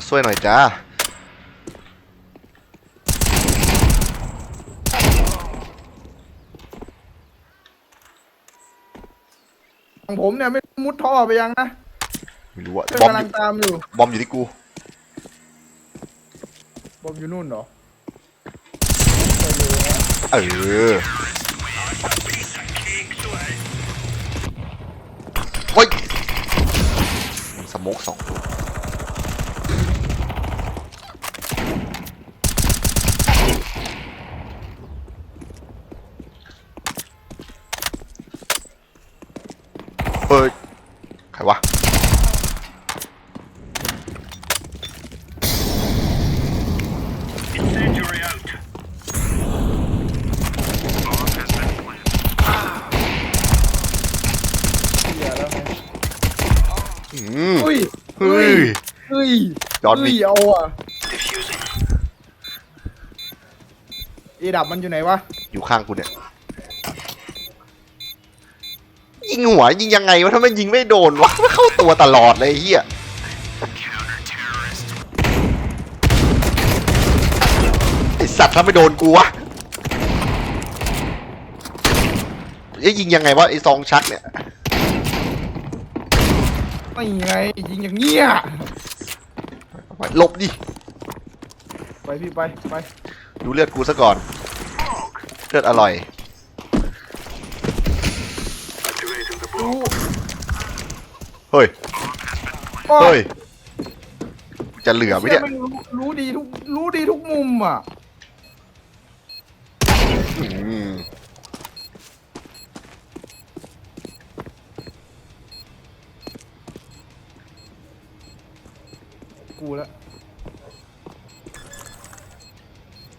มาช่วยหน่อยจ้าของผมเนี่ยไม่มุดท่อไปยังนะไม่รู้อะเพื่อนบอมกำอลังยู่ตามอยู่บอมอยู่ที่กูบอมอยู่นู่นเหรอเออโอ้ยสโมกสองตัวเฮ้ย ใครวะ Incendiary out. Bomb has been planted. เหี้ยแล้วไง อืม อุ้ย เฮ้ย เฮ้ยจอห์นวิก เฮ้ยเอาอะ Diffusing. เอดับมันอยู่ไหนวะ อยู่ข้างกูเนี่ยยิงหัวยิงยังไงวะถ้ามันยิงไม่โดนวะเข้าตัวตลอดเลยไอ้เฮีย Counter terrorist. ไอสัตว์ถ้าไม่โดนกูวะจะยิงยังไงวะไอซองชักเนี่ย ไม่ไงยิงอย่างเงี้ยหลบดิ ไปพี่ไปไปดูเลือดกูซะก่อน เลือดอร่อย Activating the รู้ bomb. เฮ้ย โอ้เฮ้ย จะเหลือไหมเนี่ยชี่แม่งรู้รู้ดีทุกรู้ดีทุกมุมอะ อืม กูแล้ว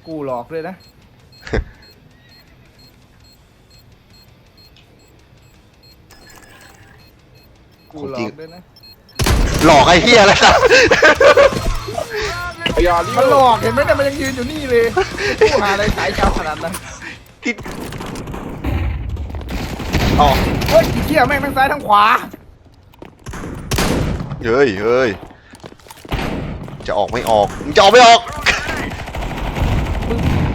กูหลอกเลยนะ กูหลอกเลยนะ หลอกไอ้เฮียแล้วครับมันหลอกเห็นไหมเนี่ยมันยังยืนอยู่นี่เลย กูหาอะไรสายเจ้าขนาดนั้นที่อ๋อเฮ้ยไอ้เหี้ยแม่งทั้งซ้ายทั้งขวา เฮ้ยเฮ้ย จะออกไม่ออกมึงจะออกไม่ออกมึ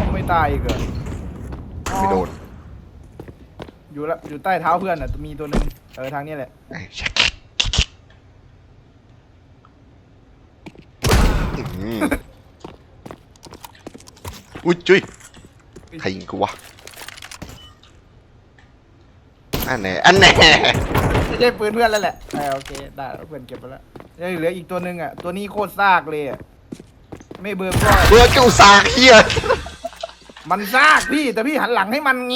งไม่ตายอีกเหรอไม่โดนอยู่ละอยู่ใต้เท้าเพื่อนอะมีตัวหนึ่งเออทางนี้แหละอืมอุ้ยจุ้ยใครยิงกูวะ อันไหนอันไหนไม่ใช่ปืนเพื่อนแล้วแหละเออโอเคได้แล้วเพื่อนเก็บไปแล้วยังเหลืออีกตัวหนึ่งอะตัวนี้โคตรซากเลยอะไม่เบิร์มก็เบื่อเกี่ยวสากเฮียมันซากพี่แต่พี่หันหลังให้มันไง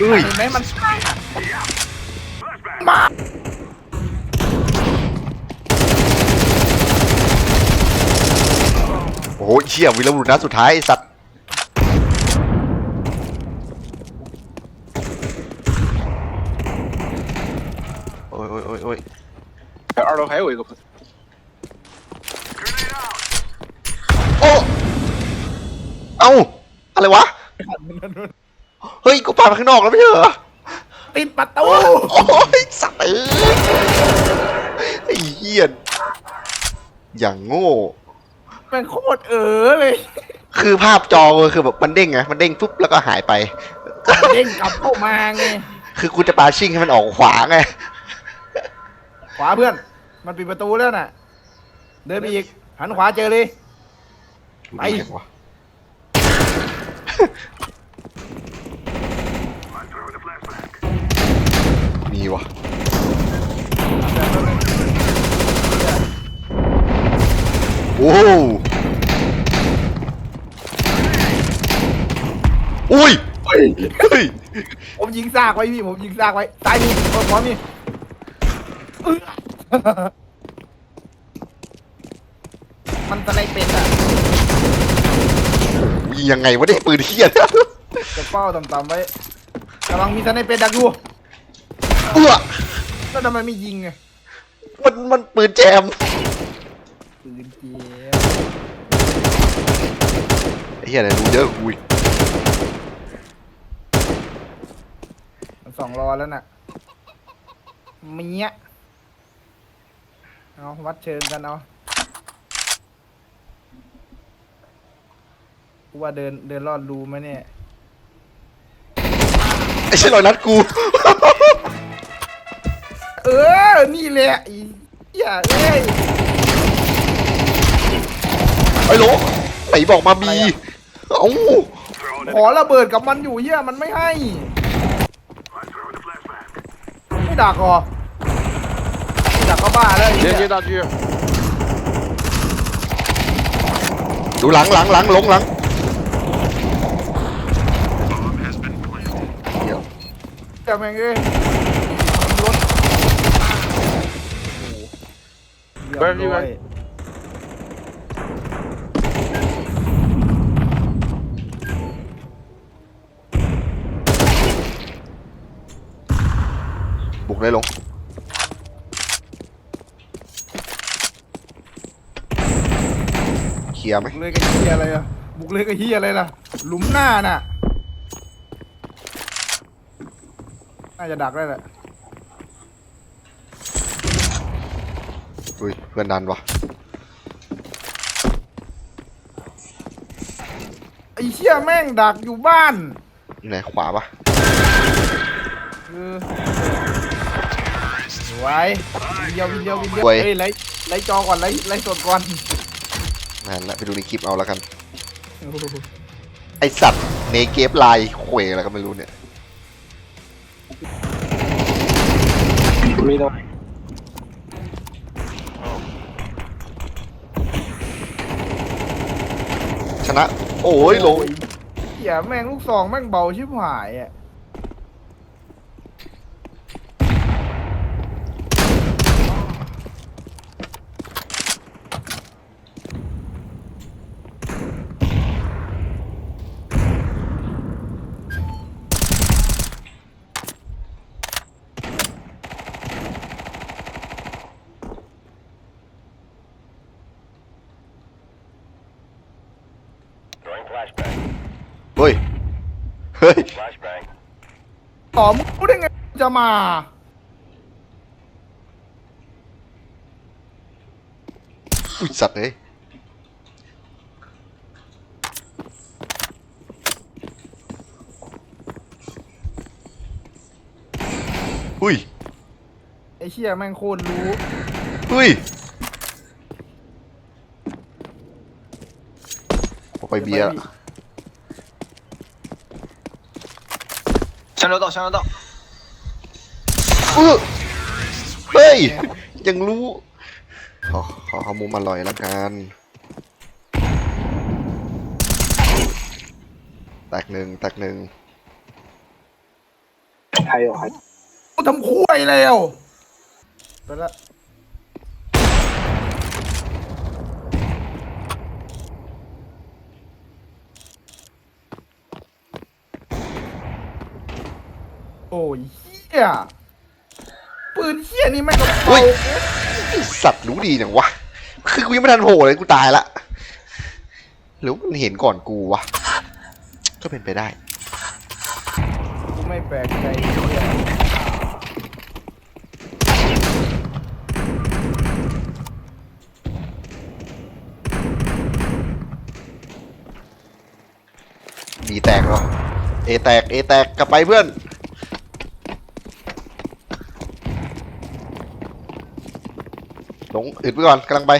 อุ้ยเห็นไหมมันซาก Flashback. มาโอ้โหเชี่ยวีรบุรุษนัดสุดท้ายไอ้สัตว์ โอ้ยโอ้ยโอ้ยโอ้ย 二楼还有一个喷， Grenade out. โอ้ เอ้า อะไรวะ เฮ้ย กูปาไปข้างนอกแล้วไม่ใช่เหรอ ติดประตู โอ้ยสัตว์เอ้ยไอ้เหี้ยอย่างโง่ มันโคตรเออเลย คือภาพจอคือแบบมันเด้งไง มันเด้งปุ๊บแล้วก็หายไป เด้งกลับเข้ามาไง คือกูจะปาชิ่งให้มันออกขวาไง ขวาเพื่อน มันปิดประตูแล้วน่ะ เดินไปอีก หันขวาเจอเลย ไป I'm throwing a flashback. มีวะโอ้อุ้ยเฮ้ย ผมยิงซากไว้พี่ ผมยิงซากไว้ตายมีพร้อม มีอื้อมันสไนเป็ดอะยิงยังไงวะเนี่ยปืนเทียนจะเป้าต่ำๆไว้กำลังมีสไนเป็ดดักอยู่เอื้อแล้วทำไมไม่ยิงไงมันมันปืนแจมปืนเจียไอ้เหี้ยอะไรรู้เยอะอุ้ยมันสองรอแล้วน่ะเมีย เอาวัดเชิงกันเอากูว่าเดินเดินรอดรูไหมเนี่ย ไอ้เช่นรอยนัดกู เออ นี่แหละไอีเหี้ยเอ้ย ไอ้โหลไหนบอกมามีเอ้า Throwing ขอระเบิดกับมันอยู่เหี้ยมันไม่ให้ I'm throwing the flashbang. ไม่ดักเหรอ เขาบ้าเล้เย Liên ดูหลังหลังหลังหลงหลังเดี๋ยวแต่แม่งเอ้ยรถ Where บุกได้หลง ลียร์ไหมบุกเลยกับเฮียอะไรอะบุกเลยกับเฮียอะไรล่ะ หลุมหน้าน่ะ น่าจะดักได้แหละ อุ้ยเพื่อนดันวะไอ้เชี่ยแม่งดักอยู่บ้านอยู่ไหนขวาปะเออไว้วินเดียววินเดียววินเดียวเฮ้ยไล่ไล่จอก่อนไล่ไล่สดก่อน นั่นแหละไปดูในคลิปเอาแล้วกันโอ้โหไอสัตว์เนเกฟไลน์เขวอะไรก็ไม่รู้เนี่ย没到。ชนะ โอ้ยลงเฮียแม่งลูกซองแม่งเบาชิบหายอะ เฮ้ย เฮ้ย ต่อมึงรู้ได้ไงจะมา อุ้ยสัตว์เอ้ยอุ้ยไอ้เชี่ยแม่งโคตรรู้ อุ้ยออกไปเบียร์ ละ 香蕉道，香蕉道， อื้อเฮ้ย ยังรู้ ขอขอขอมุมอร่อยแล้วกัน แตกหนึ่งแตกหนึ่ง 还有还有。 ทำคุ้ยแล้วไปละ โอ้ยเฮียปืนเฮียนี่แม่งก็อุ้เป่ายไอ้สัตว์รู้ดีจังวะ คือกูยังไม่ทันโผล่เลยกูตายละหรือมันเห็นก่อนกูวะ ก็เป็นไปได้ กูไม่แปลกใจเหี้ยมีแตกเหรอเอแตก เอแตกกลับไปเพื่อน หลงอึดไปก่อนกำลังไป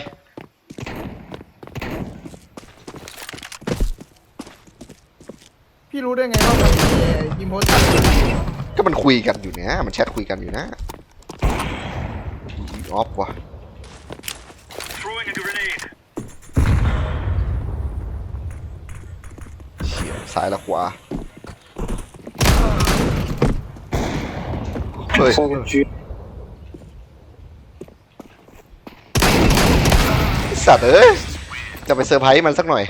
พี่รู้ได้ไงว่ามันมียิมโพสต์ก็มันคุยกันอยู่นะมันแชทคุยกันอยู่นะอีออฟวะ Throwing a grenade. เฉียซ้ายและขวาเฮ้ย三个 สัตว์เอ้ยจะไปเซอร์ไพรส์มันสักหน่อย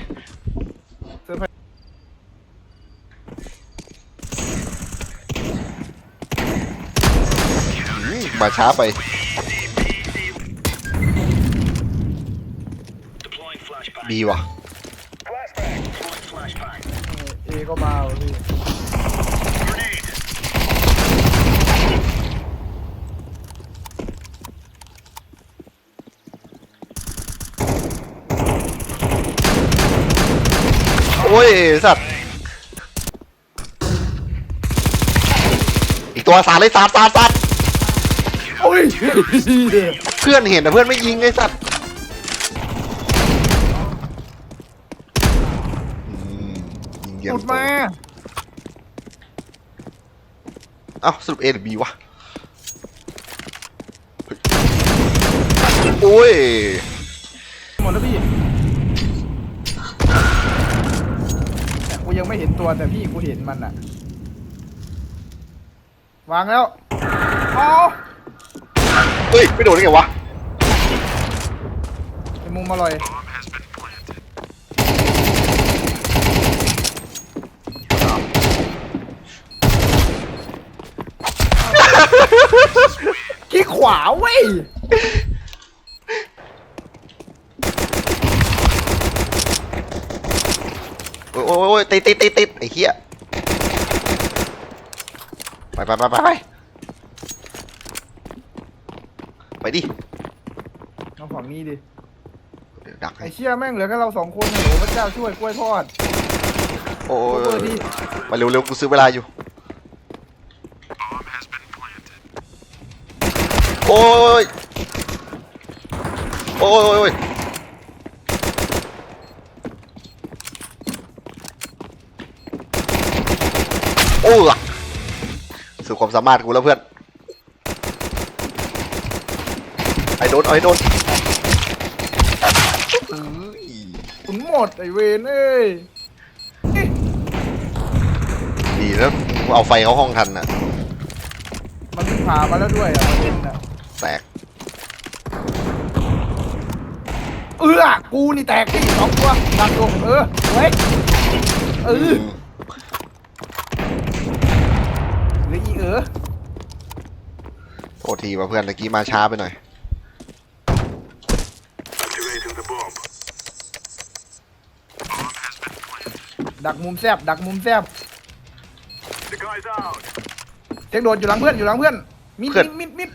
อืมมาช้าไป Deploying flashbang. บีว่ะ Flashbang. Deploying flashbang. เอก็มาว่ะพี่ โอ้ยสัตว์ อีกตัวสาดเลยสาดสาดสาดโอ้ยเพื่อนเห็นแต่เพื่อนไม่ยิงไอ้สัตว์อืมยิงเดียวหลุดมาเอ้าสรุป A หรือ B วะเฮ้ยโอ้ย หมดแล้วพี่ ยังไม่เห็นตัวแต่พี่กูเห็นมันอะวางแล้วเอาเฮ้ยไม่โดนได้ไงวะไอ้มุมอร่อยขี้ขวาเว้ย อ้ยโอ้ยโอ้ยติดติดติดติดไอ้เหี้ยไปไปไปไปไปไปดิเอาฝั่งนี้ดิ เดี๋ยวดักให้ไอ้เชี่ยแม่งเหลือแค่เราสองคนโหพระเจ้าช่วยกล้วยทอดโอ้โอ้ยเบอร์ดีมาเร็วเร็วกูซื้อเวลาอยู่โอ้ยโอ้ยโอ้ยโอ้ยโอ้ยสู่ ความสามารถกูแล้วเพื่อน ไอ้โดนไอ้โดนเอ้ยขุนหมดไอเวนเอ้ยดีแล้วกูเอาไฟเข้าห้องทันน่ะ มันเพิ่งผ่ามาแล้วด้วยอะประเด็นอะแตก เออกูนี่แตกที่สองตัวดันลงเออเว้ยเออหรืออี เออโทษทีว่าเพื่อนตะกี้มาช้าไปหน่อย Activating the bomb. ดักมุมแซบดักมุมแซบ The guy's out. เสียงโดดอยู่หลังเพื่อนอยู่หลังเพื่อนมิดเพื่อน มิดมิด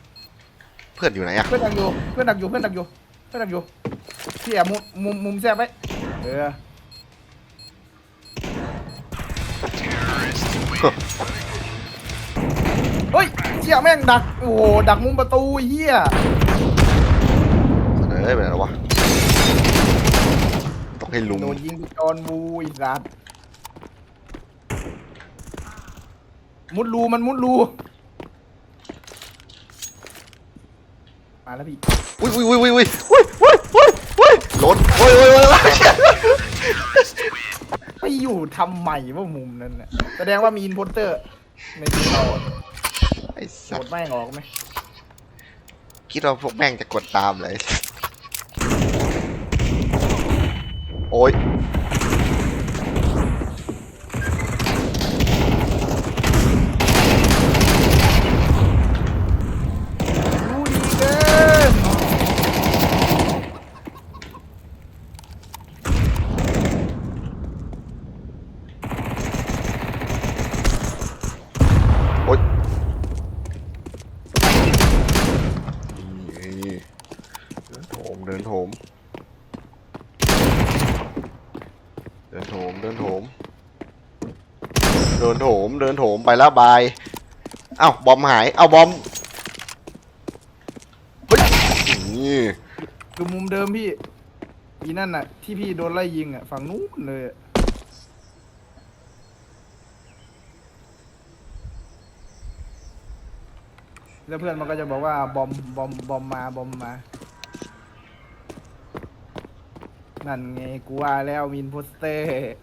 เพื่อนอยู่ไหนอะเพื่อนดักอยู่เพื่อนดักอยู่เพื่อนดักอยู่เพื่อนดักอยู่พี่แอบมุมมุมมุมแซบไว้เออ เฮ้ยเชี่ยแม่งดัก โอ้โหดักมุมประตูไอ้เหี้ยเอ้ยไปไหนแล้ววะ ต้องให้ลุงโดนยิงจอนบูอีสัตว์มุดรูมันมุดรู มาแล้วพี่อุ้ยอุ้ยอุ้ยอุ้ยอุ้ยอุ้ยอุ้ยอุ้ยหล่นโอ้ยโอ้ยโอ้ยไปอยู่ทำใหม่ว่ามุมนั้นน่ะแสดงว่ามีอินโพสเตอร์ในทีมเรา ไอ้โหสัดตว์แม่งออกไหมคิดว่าพวกแม่งจะกดตามเลย โอ้ย รู้ดีเกิน โอ้ยนี่เดินโถมเดินโถม เดินโถมเดินโถม เดินโถมเดินโถม ไปแล้วบาย เอ้าบอมหาย เอ้าบอม เฮ้ยนี่คือมุมเดิมพี่อีนั่นน่ะ ที่พี่โดนไล่ยิงอะฝั่งนู้นเลยอะแล้วเพื่อนมันก็จะบอกว่าบอมบอมบอมมาบอมมา นั่นไงกูว่าแล้วมีนโพสเตอร์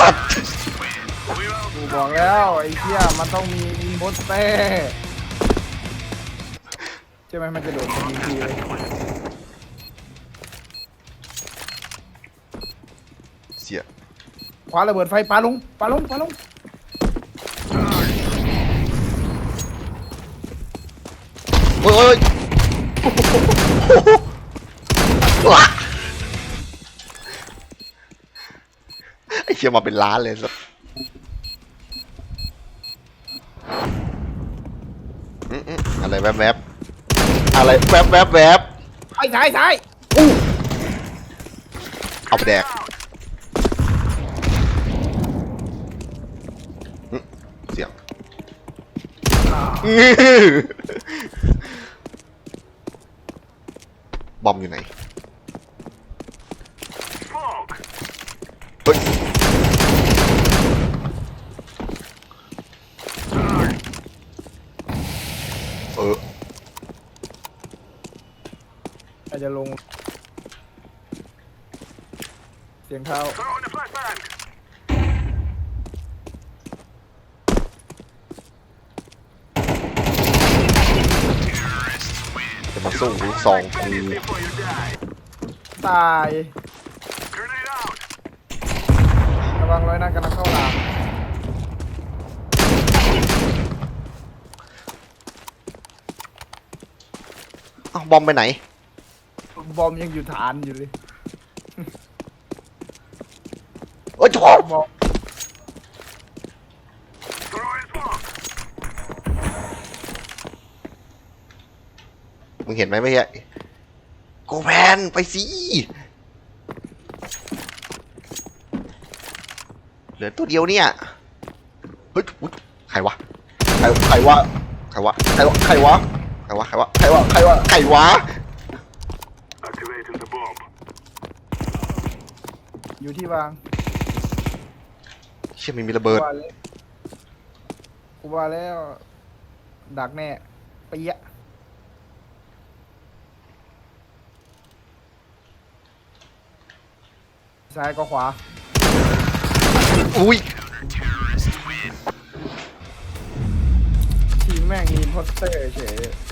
สัตว์ We're out. กูบอกแล้วไอ้เหี้ยมันต้องมีอินโพสเตอร์ใช่ไหมมันจะโดดมายิงทีเลยเสียคว้าระเบิดไฟปาลงปาลงปาลงโอ้ยโอ้ยโอ้โหว้า เชื่อมาเป็นล้านเลยสัสอืมอืมอะไรแวบแวบๆอะไรแวบแวบแวบไอ้ซ้ายซ้ายเอาไปแดกอืมเสียงบอมอยู่ไหน Smoke. เฮ้ย เออ อาจจะลง เสียงเท้า Throw in the flashbang. จะมาสู้ลูกซองกู Before you die. ตาย Grenade out. ระวังร้อยนั่นกำลังเข้าหลังเอ้าบอมไปไหน บอมยังอยู่ฐานอยู่เลย เอ้ยจอบบอม Throw in smoke. มึงเห็นไหมไม่ใช่โกแพนไปสิเหลือตัวเดียวเนี่ยเฮ้ยอุ๊ยใครวะใครใครวะใครวะใครวะใครวะใครวะใครวะใครวะใครวะใครวะ Activating the bomb. อยู่ที่วางเชี่ยมันมีระเบิดว่าแล้วกูว่าแล้ว ดักแน่เปียะซ้ายก็ขวา อุ้ยทีมแม่งมีอิมโพสเตอร์เฉย